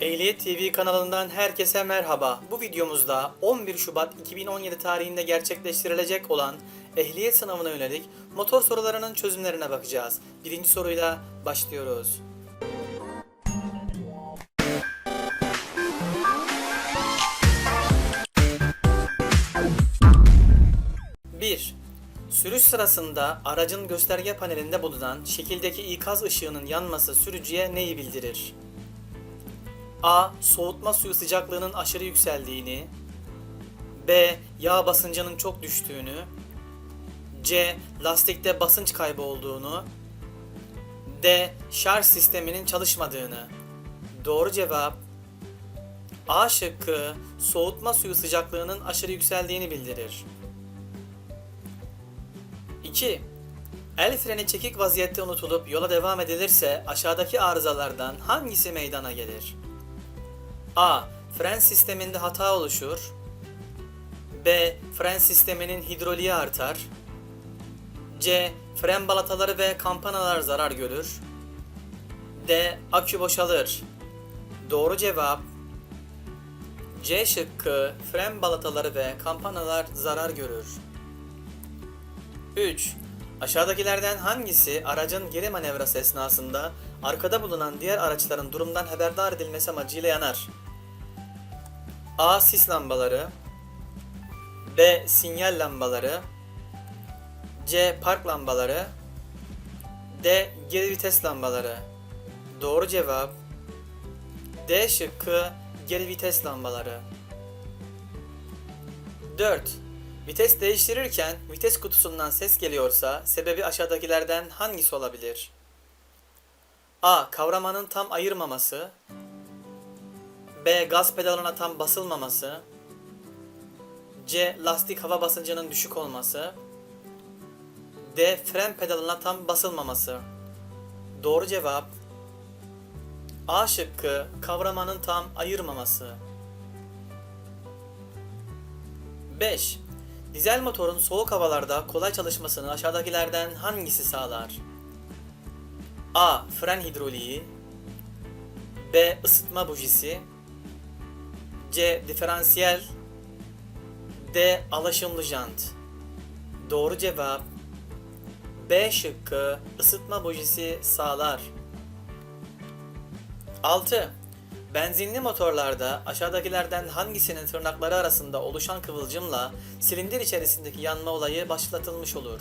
Ehliyet TV kanalından herkese merhaba. Bu videomuzda 11 Şubat 2017 tarihinde gerçekleştirilecek olan ehliyet sınavına yönelik motor sorularının çözümlerine bakacağız. Birinci soruyla başlıyoruz. Bir, Sürüş sırasında aracın gösterge panelinde bulunan şekildeki ikaz ışığının yanması sürücüye neyi bildirir? A. Soğutma suyu sıcaklığının aşırı yükseldiğini B. Yağ basıncının çok düştüğünü C. Lastikte basınç kaybı olduğunu D. Şarj sisteminin çalışmadığını Doğru cevap A şıkkı soğutma suyu sıcaklığının aşırı yükseldiğini bildirir. 2. El freni çekik vaziyette unutulup yola devam edilirse aşağıdaki arızalardan hangisi meydana gelir? A. Fren sisteminde hata oluşur. B. Fren sisteminin hidroliği artar. C. Fren balataları ve kampanalar zarar görür. D. Akü boşalır. Doğru cevap C şıkkı fren balataları ve kampanalar zarar görür. 3. Aşağıdakilerden hangisi aracın geri manevrası esnasında arkada bulunan diğer araçların durumdan haberdar edilmesi amacıyla yanar? A. Sis lambaları B. Sinyal lambaları C. Park lambaları D. Geri vites lambaları Doğru cevap D şıkkı geri vites lambaları 4. Vites değiştirirken vites kutusundan ses geliyorsa sebebi aşağıdakilerden hangisi olabilir? A. Kavramanın tam ayırmaması B. Gaz pedalına tam basılmaması C. Lastik hava basıncının düşük olması D. Fren pedalına tam basılmaması Doğru cevap A şıkkı kavramanın tam ayırmaması 5. Dizel motorun soğuk havalarda kolay çalışmasını aşağıdakilerden hangisi sağlar? A. Fren hidroliği B. ısıtma bujisi C. Diferansiyel D. Alaşımlı jant Doğru cevap B şıkkı ısıtma bujisi sağlar. 6. Benzinli motorlarda aşağıdakilerden hangisinin tırnakları arasında oluşan kıvılcımla silindir içerisindeki yanma olayı başlatılmış olur?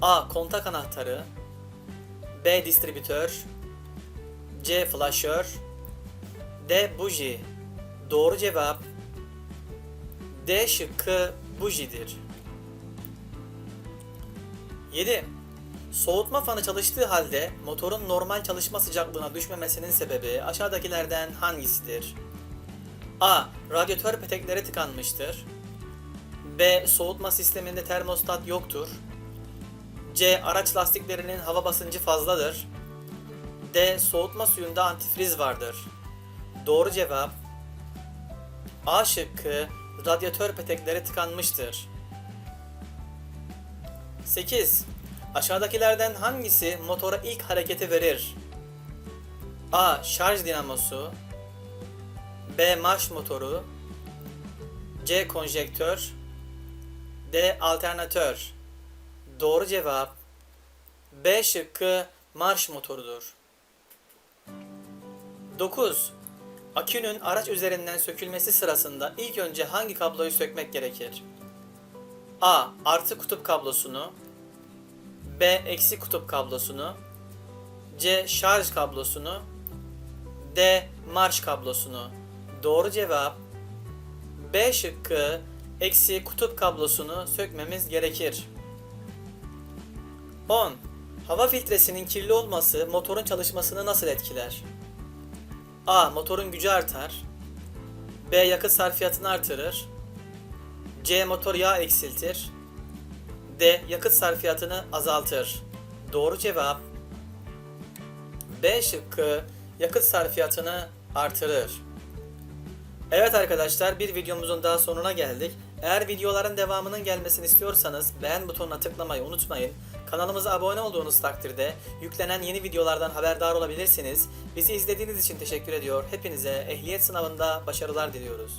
A. Kontak anahtarı B. Distribütör C. Flaşör D. Buji Doğru cevap D şıkkı bujidir. 7. Soğutma fanı çalıştığı halde motorun normal çalışma sıcaklığına düşmemesinin sebebi aşağıdakilerden hangisidir? A. Radyatör petekleri tıkanmıştır. B. Soğutma sisteminde termostat yoktur. C. Araç lastiklerinin hava basıncı fazladır. D. Soğutma suyunda antifriz vardır. Doğru cevap A şıkkı radyatör petekleri tıkanmıştır. 8. Aşağıdakilerden hangisi motora ilk hareketi verir? A. Şarj dinamosu B. Marş motoru C. Konjektör D. Alternatör Doğru cevap B şıkkı marş motorudur. 9. Akünün araç üzerinden sökülmesi sırasında ilk önce hangi kabloyu sökmek gerekir? A. Artı kutup kablosunu B. Eksi kutup kablosunu C. Şarj kablosunu D. Marş kablosunu Doğru cevap B şıkkı eksi kutup kablosunu sökmemiz gerekir. 10. Hava filtresinin kirli olması motorun çalışmasını nasıl etkiler? A. Motorun gücü artar. B. Yakıt sarfiyatını artırır. C. Motor yağ eksiltir. D. Yakıt sarfiyatını azaltır. Doğru cevap B şıkkı yakıt sarfiyatını artırır. Evet arkadaşlar bir videomuzun daha sonuna geldik. Eğer videoların devamının gelmesini istiyorsanız beğen butonuna tıklamayı unutmayın. Kanalımıza abone olduğunuz takdirde yüklenen yeni videolardan haberdar olabilirsiniz. Bizi izlediğiniz için teşekkür ediyor. Hepinize ehliyet sınavında başarılar diliyoruz.